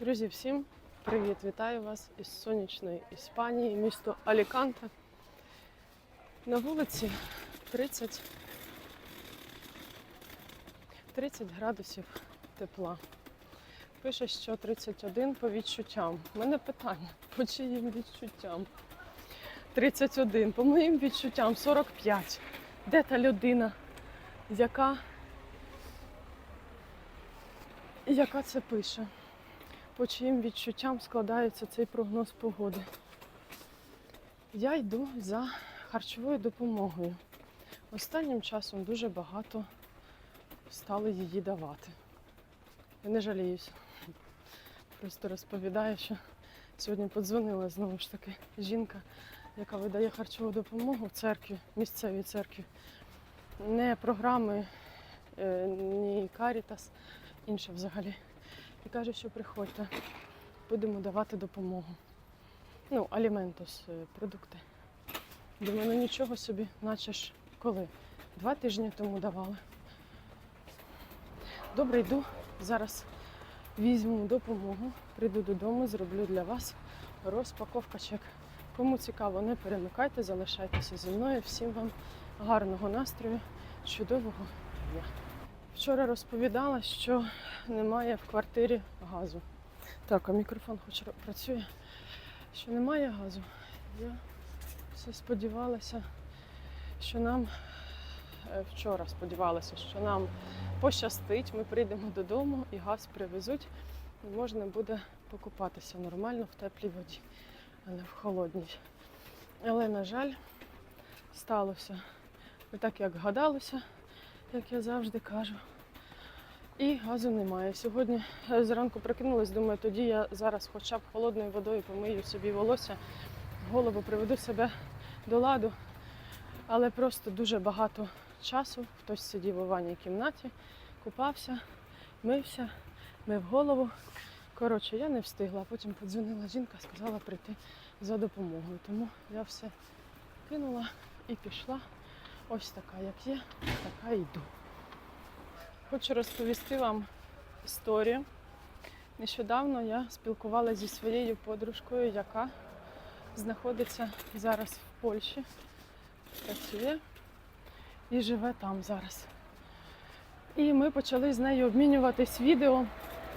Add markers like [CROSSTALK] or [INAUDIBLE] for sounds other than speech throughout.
Друзі, всім привіт! Вітаю вас із сонячної Іспанії, місто Аліканте. На вулиці 30, 30 градусів тепла. Пише, що 31 по відчуттям. У мене питання, по чиїм відчуттям? 31, по моїм відчуттям 45. Де та людина, яка, яка це пише? По чиїм відчуттям складається цей прогноз погоди. Я йду за харчовою допомогою. Останнім часом дуже багато стали її давати. Я не жаліюся. Просто розповідаю, що сьогодні подзвонила знову ж таки жінка, яка видає харчову допомогу в церкві, місцевій церкві. Не програми, е, ні Карітас, інше взагалі. І каже, що приходьте, будемо давати допомогу. Ну, аліментос, е, продукти. Думаю, ну нічого собі, наче ж коли? Два тижні тому давали. Добре, йду. Зараз візьму допомогу, прийду додому, зроблю для вас розпаковка чек. Кому цікаво, не перемикайте, залишайтеся зі мною. Всім вам гарного настрою, чудового дня. Вчора розповідала, що немає в квартирі газу. Так, а мікрофон хоч працює, що немає газу. Я все сподівалася, що нам е, вчора сподівалася, що нам пощастить, ми прийдемо додому і газ привезуть, і можна буде покупатися нормально в теплій воді, а не в холодній. Але, на жаль, сталося не так, як гадалося, як я завжди кажу. І газу немає. Сьогодні е, зранку прокинулась, думаю, тоді я зараз хоча б холодною водою помию собі волосся, голову приведу себе до ладу. Але просто дуже багато часу. Хтось сидів у ванній кімнаті, купався, мився, мив голову. Коротше, я не встигла. Потім подзвонила жінка, сказала прийти за допомогою. Тому я все кинула і пішла. Ось така, як є, така йду. Хочу розповісти вам історію. Нещодавно я спілкувалася зі своєю подружкою, яка знаходиться зараз в Польщі, працює і живе там зараз. І ми почали з нею обмінюватись відео.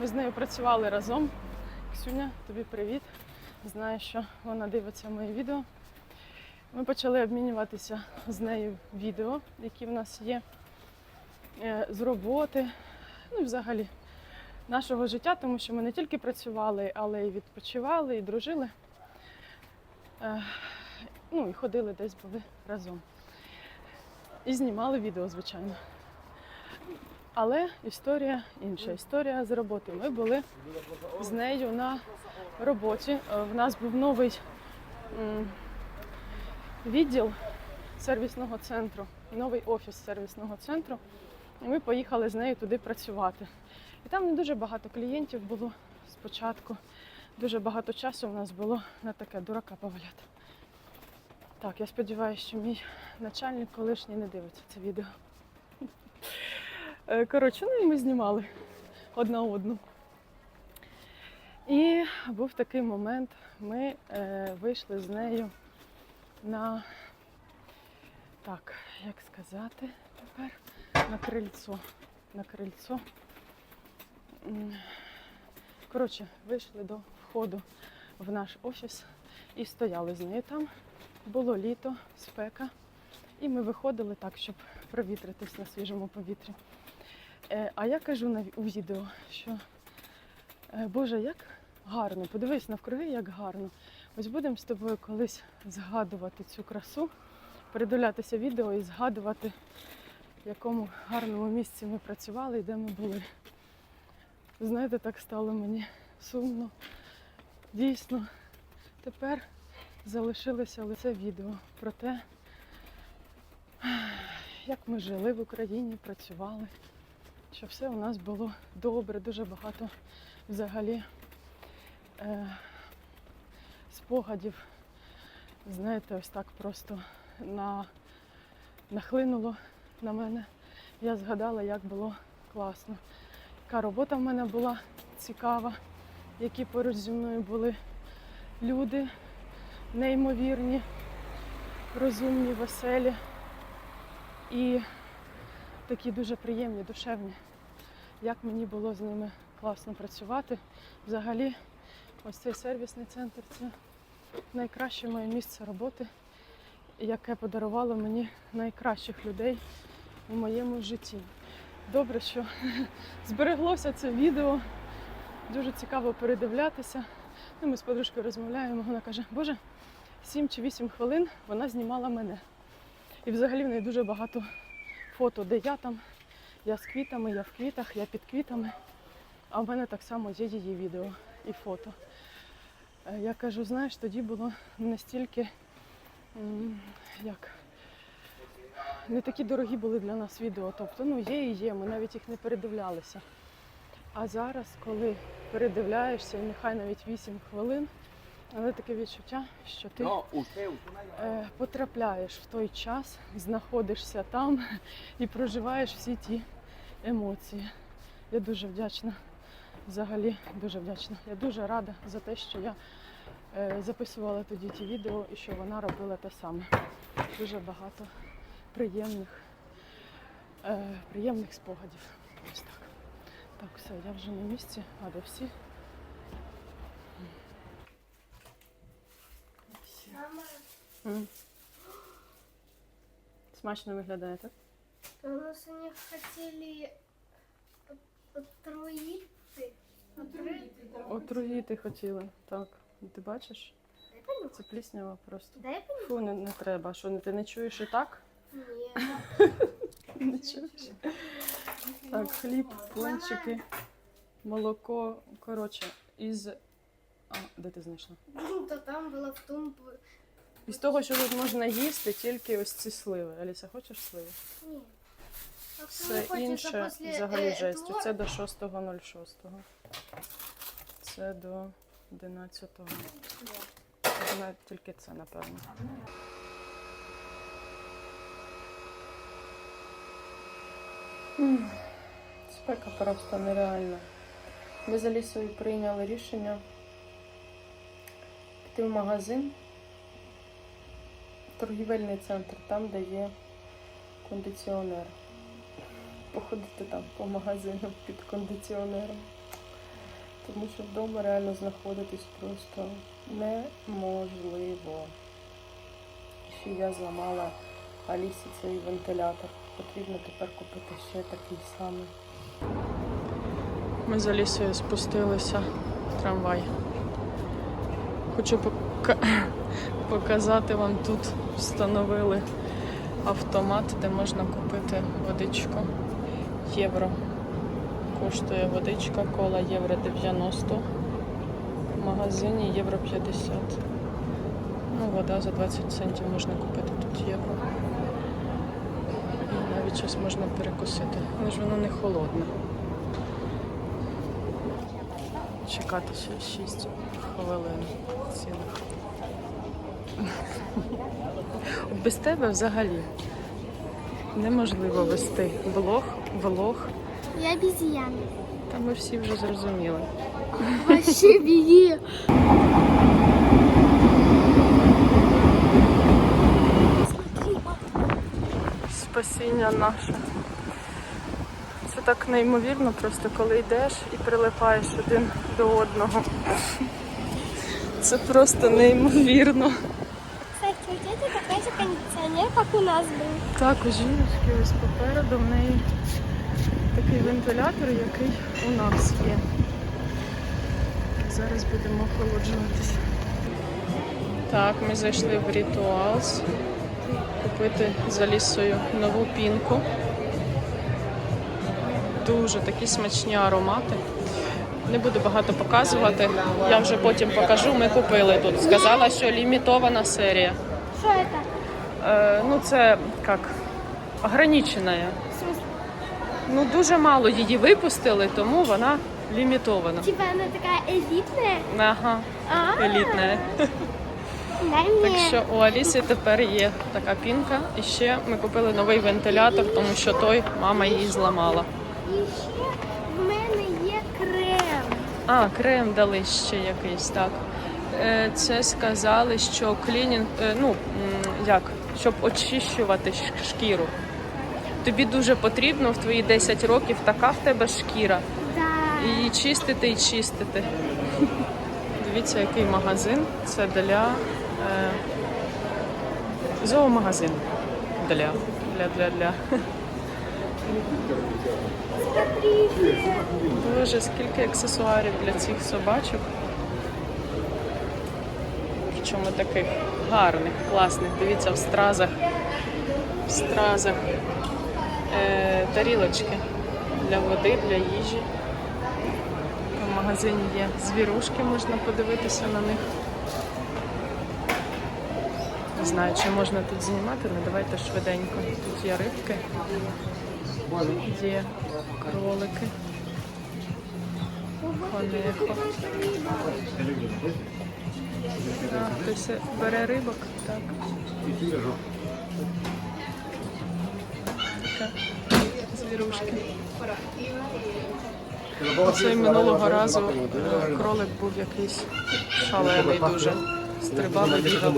Ми з нею працювали разом. Ксюня, тобі привіт. Знаю, що вона дивиться мої відео. Ми почали обмінюватися з нею відео, які в нас є е, з роботи, ну і взагалі нашого життя, тому що ми не тільки працювали, але й відпочивали, і дружили. Е, Ну і ходили десь були разом. І знімали відео, звичайно. Але історія інша. Історія з роботи. Ми були з нею на роботі. Е, В нас був новий відділ сервісного центру, новий офіс сервісного центру. І ми поїхали з нею туди працювати. І там не дуже багато клієнтів було спочатку. Дуже багато часу у нас було на таке дурака поваляти. Так, я сподіваюся, що мій начальник колишній не дивиться це відео. Е, Коротше, ну і ми знімали одна одну. І був такий момент, ми е, вийшли з нею на, так, як сказати тепер, на крильцо. На крильцо. Коротше, вийшли до входу в наш офіс і стояли з нею там. Було літо, спека, і ми виходили так, щоб провітритись на свіжому повітрі. Е, А я кажу у відео, що е, Боже, як гарно, подивись навкруги, як гарно. Ось будемо з тобою колись згадувати цю красу, передивлятися відео і згадувати, в якому гарному місці ми працювали і де ми були. Знаєте, так стало мені сумно. Дійсно, тепер залишилося лише відео про те, як ми жили в Україні, працювали, що все у нас було добре, дуже багато взагалі е, спогадів. Знаєте, ось так просто на, нахлинуло на мене. Я згадала, як було класно. Яка робота в мене була цікава, які поруч зі мною були люди неймовірні, розумні, веселі і такі дуже приємні, душевні. Як мені було з ними класно працювати. Взагалі, ось цей сервісний центр це найкраще моє місце роботи, яке подарувало мені найкращих людей у моєму житті. Добре, що [LAUGHS] збереглося це відео. Дуже цікаво передивлятися. Ну, ми з подружкою розмовляємо. Вона каже, Боже, 7 чи 8 хвилин вона знімала мене. І взагалі в неї дуже багато фото, де я там, я з квітами, я в квітах, я під квітами. А в мене так само є її відео і фото. Е, Я кажу, знаєш, тоді було настільки як. Не такі дорогі були для нас відео. Тобто, ну є і є, ми навіть їх не передивлялися. А зараз, коли передивляєшся, і нехай навіть 8 хвилин, але таке відчуття, що ти е, потрапляєш в той час, знаходишся там [LAUGHS] і проживаєш всі ті емоції. Я дуже вдячна. Взагалі дуже вдячна. Я дуже рада за те, що я е, записувала тоді ті відео і що вона робила те саме. Дуже багато приємних, е, приємних спогадів. Ось так. Так, все, я вже на місці, а де всі? Мама, Смачно виглядає, так? у нас они хотели отруить. Отруїти хотіли. Так. Ти бачиш? Це пліснява просто. Фу, не, не треба. Що, ти не чуєш і так? Нет. [LAUGHS] Не чуєш? Так, хліб, пончики, молоко. Коротше, із. А, де ти знайшла? Ну, то там было в том... Із того, що тут можна їсти, тільки ось ці сливи. Аліса, хочеш сливи? Нет. Все інше взагалі э, жесть. Це до 6.06. Це до 11-го. Тільки це, напевно. Спека просто нереальна. Ми з Алісою прийняли рішення піти в магазин, торгівельний центр, там, де є кондиціонер. Походити там по магазинам під кондиціонером. Тому що вдома реально знаходитись просто неможливо. Ще я зламала Алісі цей вентилятор. Потрібно тепер купити ще такий самий. Ми з Алісою спустилися в трамвай. Хочу пока- показати вам тут встановили автомат, де можна купити водичку. Євро. Коштує водичка, кола євро 90. В магазині євро 50. Ну, вода за 20 центів можна купити тут євро. Навіть щось можна перекусити. Але ж воно не холодне. Чекати ще 6 хвилин цілих. Без тебе взагалі неможливо вести блог, влог. Я обезьяна. Та ми всі вже зрозуміли. Вообще [LAUGHS] беги. спасіння наше. Це так неймовірно, просто коли йдеш і прилипаєш один до одного. Це просто неймовірно. Кстати, у тебя такой же кондиционер, как у нас был. Так, у жіночки ось попереду в неї такий вентилятор, який у нас є. Зараз будемо охолоджуватися. Так, ми зайшли в Rituals купити за лісою нову пінку. Дуже такі смачні аромати. Не буду багато показувати. Я вже потім покажу. Ми купили тут. Сказала, що лімітована серія. Что это? Е, ну, це як ограничена. Ну, дуже мало її випустили, тому вона лімітована. Типа она такая элитная? Ага, елітна. Так що у Аліси тепер є така пінка. І ще ми купили новий вентилятор, тому що той мама її зламала. І ще в мене є крем. А, крем дали ще якийсь, так. Е, Це сказали, що клінінг, е, ну, як, щоб очищувати шкіру. Тобі дуже потрібно в твої 10 років така в тебе шкіра. Да. Її чистити і чистити. [LAUGHS] Дивіться, який магазин. Це для е, зоомагазин. Для, для, для, для. Боже, скільки аксесуарів для цих собачок. Причому таких гарних, класних. Дивіться, в стразах. В стразах. Е, тарілочки для води, для їжі. В магазині є звірушки, можна подивитися на них. Не знаю, чи можна тут знімати, але давайте швиденько. Тут є рибки, є кролики. Конехо. Хтось бере рибок, так. Така звірушки. Цей минулого разу кролик був якийсь шалений дуже. Стрибав і бігав.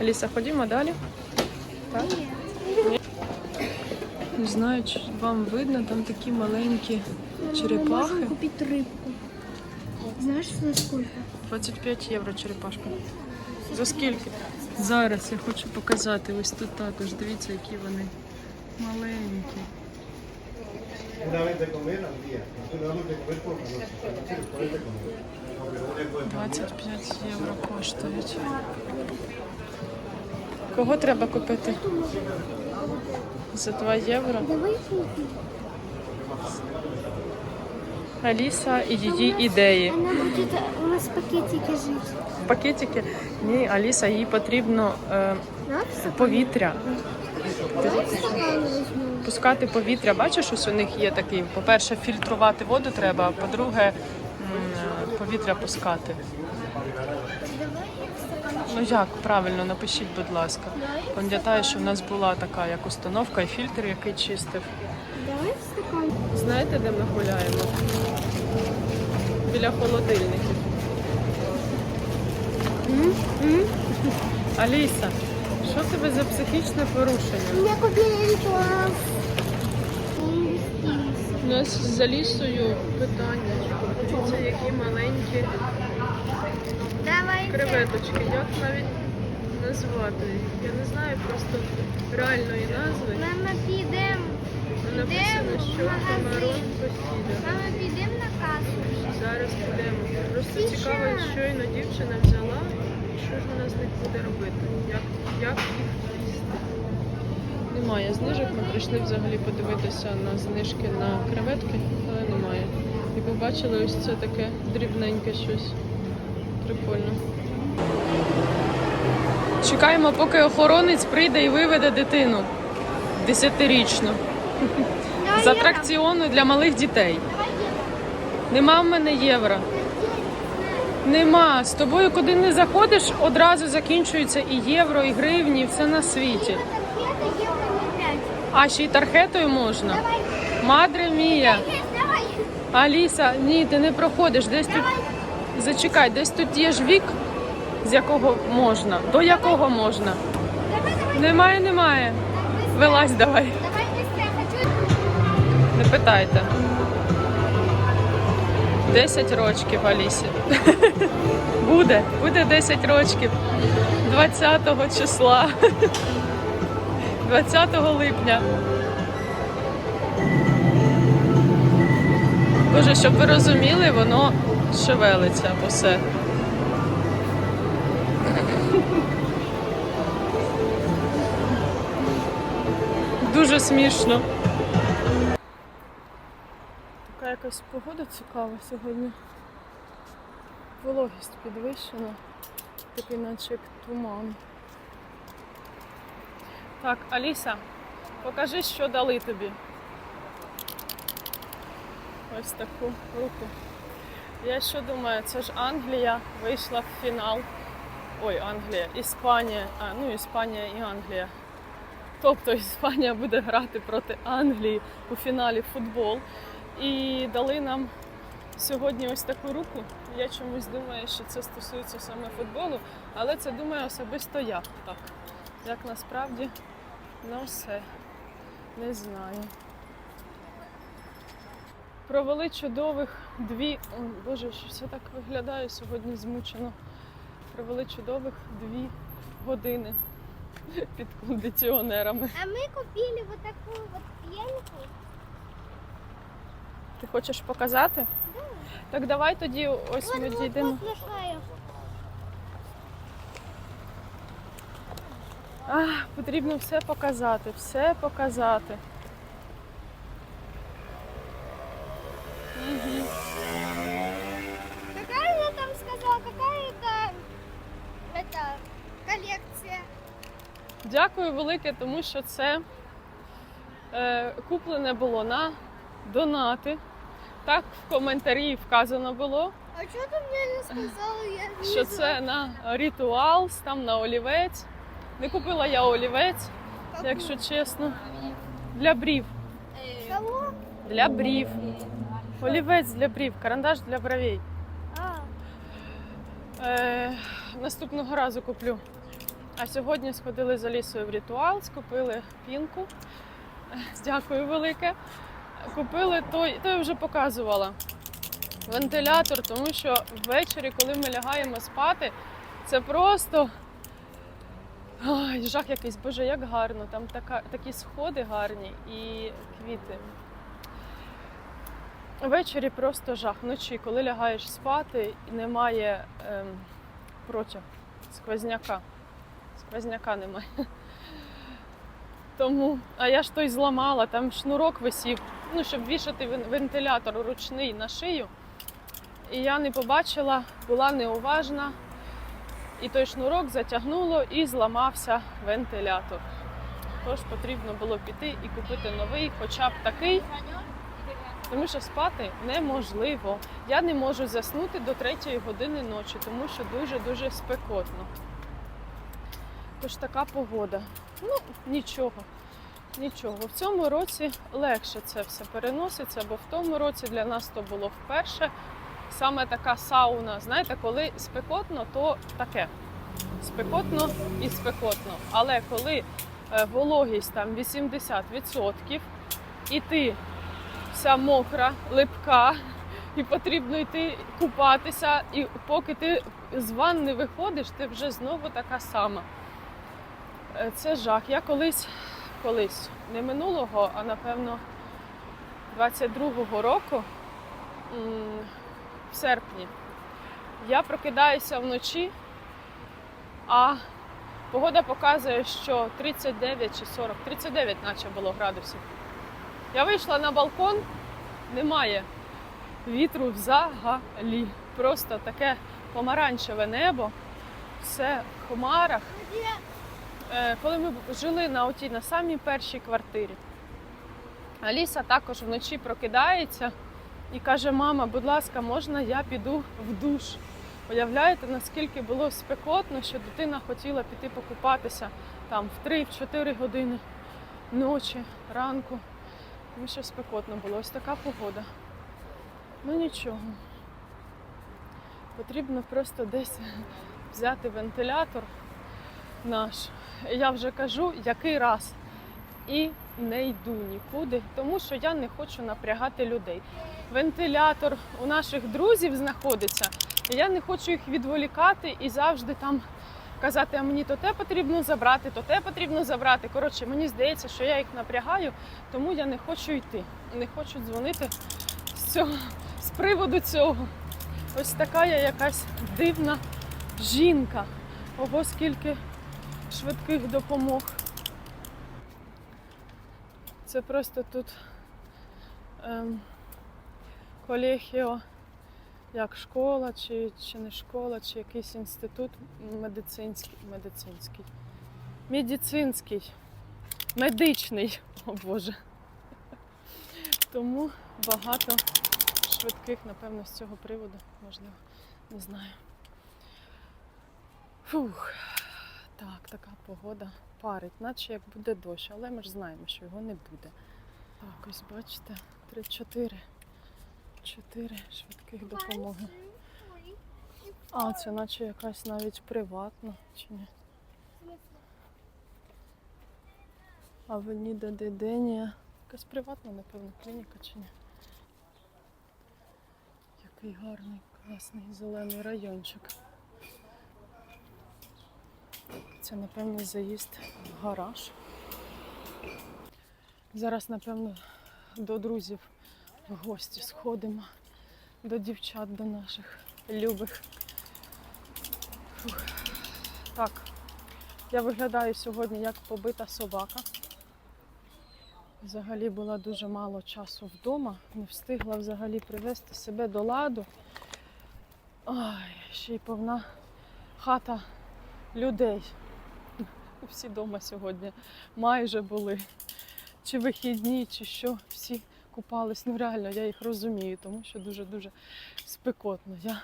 Аліса, ходімо далі. Так? Не знаю, чи вам видно, там такі маленькі черепахи. Можем купить рыбку. Знаешь, за сколько? 25 євро черепашка. За скільки? Зараз я хочу показати. Ось тут також. Дивіться, які вони маленькі. Puedes 25 євро коштують. Кого треба купити? За 2 євро. Аліса і її ідеї. Она будет у нас жить. В пакетики? Ні, Аліса, їй потрібно е, повітря. Пускати повітря. Бачиш, ось у них є такий. По-перше, фільтрувати воду треба, а по-друге, повітря пускати. Ну як правильно, напишіть, будь ласка. Пам'ятаю, що в нас була така як установка і фільтр, який чистив. Знаєте, де ми гуляємо? Біля холодильників. Аліса, що в тебе за психічне порушення? У меня купили. У нас з Алісою питання. Дивіться, які маленькі Давай. креветочки. Як навіть назвати їх? Я не знаю просто реальної назви. Мама, підемо. Написано, що. Камерон посіда. Підемо на касу. Зараз підемо. Просто цікаво, щойно дівчина взяла, що ж вона з них буде робити? Як, як їх їсти? Немає знижок. Ми прийшли взагалі подивитися на знижки на креветки, але немає. І побачили ось це таке дрібненьке щось. Прикольно. Чекаємо, поки охоронець прийде і виведе дитину десятирічну з атракціону для малих дітей. Нема в мене євро. Нема. З тобою куди не заходиш, одразу закінчується і євро, і гривні, і все на світі. А ще й тархетою можна. Мадре мія. Аліса, ні, ти не проходиш. Десь тут. Зачекай, десь тут є ж вік, з якого можна. До якого можна. Немає, немає. Вилазь давай. Не питайте. 10 рочків Алісі. [LAUGHS] Буде, буде 10 рочків. 20 числа. 20 липня. Боже, щоб ви розуміли, воно шевелиться усе. Дуже смішно. Якась погода цікава сьогодні. Вологість підвищена, такий наче як туман. Так, Аліса, покажи, що дали тобі. Ось таку руку. Я що думаю, це ж Англія вийшла в фінал. Ой, Англія, Іспанія, а, ну Іспанія і Англія Тобто Іспанія буде грати проти Англії у фіналі футбол. І дали нам сьогодні ось таку руку. Я чомусь думаю, що це стосується саме футболу, але це думаю особисто я так. Як насправді, ну все, не знаю. Провели чудових дві. О, Боже, що все так виглядає сьогодні змучено. Провели чудових дві години під кондиціонерами. А мы купили вот такую вот пенку. Ти хочеш показати? Так давай тоді ось ми дійдемо. А, потрібно все показати, все показати. Какая она там сказала, какая это, это коллекция? Дякую велике, тому що це е, куплене було на донати. Так в коментарі вказано було, А что ты мне не сказала? Я не що це на ритуал, там на олівець. Не купила я олівець, якщо чесно. Для брів. Для брів. Олівець для брів, карандаш для бровей. Е, наступного разу куплю. А сьогодні сходили за лісою в ритуал, скупили пінку. Дякую велике. Купили той, то я вже показувала. Вентилятор, тому що ввечері, коли ми лягаємо спати, це просто Ой, жах якийсь, боже, як гарно. Там така, такі сходи гарні і квіти. Ввечері просто жах. Вночі, коли лягаєш спати, немає ем, протяг сквозняка. Сквозняка немає. Тому, а я ж той зламала, там шнурок висів, ну, щоб вішати вентилятор ручний на шию. І я не побачила, була неуважна. І той шнурок затягнуло і зламався вентилятор. Тож потрібно було піти і купити новий, хоча б такий, тому що спати неможливо. Я не можу заснути до 3 години ночі, тому що дуже-дуже спекотно. Тож така погода. Ну, нічого. Нічого. В цьому році легше це все переноситься, бо в тому році для нас то було вперше. Саме така сауна, знаєте, коли спекотно, то таке. Спекотно і спекотно. Але коли е, вологість там 80%, і ти вся мокра, липка, і потрібно йти купатися, і поки ти з ванни виходиш, ти вже знову така сама. Е, Це жах. Я колись, колись, не минулого, а напевно 22-го року, в серпні, я прокидаюся вночі, а погода показує, що 39 чи 40, 39 наче було градусів. Я вийшла на балкон, немає вітру взагалі. Просто таке помаранчеве небо, все в хмарах. Е, Коли ми жили на отій на самій першій квартирі, Аліса також вночі прокидається і каже: Мама, будь ласка, можна я піду в душ? Уявляєте, наскільки було спекотно, що дитина хотіла піти покупатися там в 3-4 години ночі, ранку. Тому що спекотно було. Ось така погода. Ну нічого. Потрібно просто десь [LAUGHS] взяти вентилятор наш. Я вже кажу, який раз. І не йду нікуди, тому що я не хочу напрягати людей. Вентилятор у наших друзів знаходиться, і я не хочу їх відволікати і завжди там казати, а мені то те потрібно забрати, то те потрібно забрати. Коротше, мені здається, що я їх напрягаю, тому я не хочу йти. Не хочу дзвонити з цього з приводу цього. Ось така я якась дивна жінка. Ого, скільки швидких допомог. Це просто тут ем, колегіо, як школа, чи, чи не школа, чи якийсь інститут медицинський, медицинський, медицинський, медичний, о Боже. Тому багато швидких, напевно, з цього приводу, можливо, не знаю. Фух. Так, така погода парить, наче як буде дощ, але ми ж знаємо, що його не буде. Так, ось бачите, 3-4. Чотири швидких допомоги. А, це наче якась навіть приватна, чи ні? Авеніда Деденія. Якась приватна, напевно, клініка чи ні. Який гарний, класний зелений райончик. Це, напевно, заїзд в гараж. Зараз, напевно, до друзів в гості сходимо. До дівчат, до наших любих. Фух. Так, я виглядаю сьогодні як побита собака. Взагалі була дуже мало часу вдома, не встигла взагалі привести себе до ладу. Ай, ще й повна хата людей. Всі вдома сьогодні майже були. Чи вихідні, чи що, всі купались. Ну реально, я їх розумію, тому що дуже-дуже спекотно. Я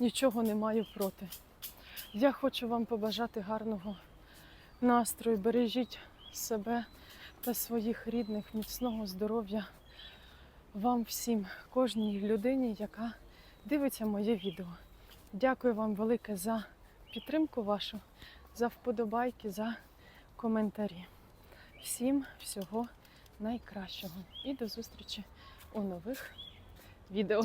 нічого не маю проти. Я хочу вам побажати гарного настрою. Бережіть себе та своїх рідних, міцного здоров'я вам всім, кожній людині, яка дивиться моє відео. Дякую вам велике за підтримку вашу, за вподобайки, за коментарі. Всім всього найкращого і до зустрічі у нових відео.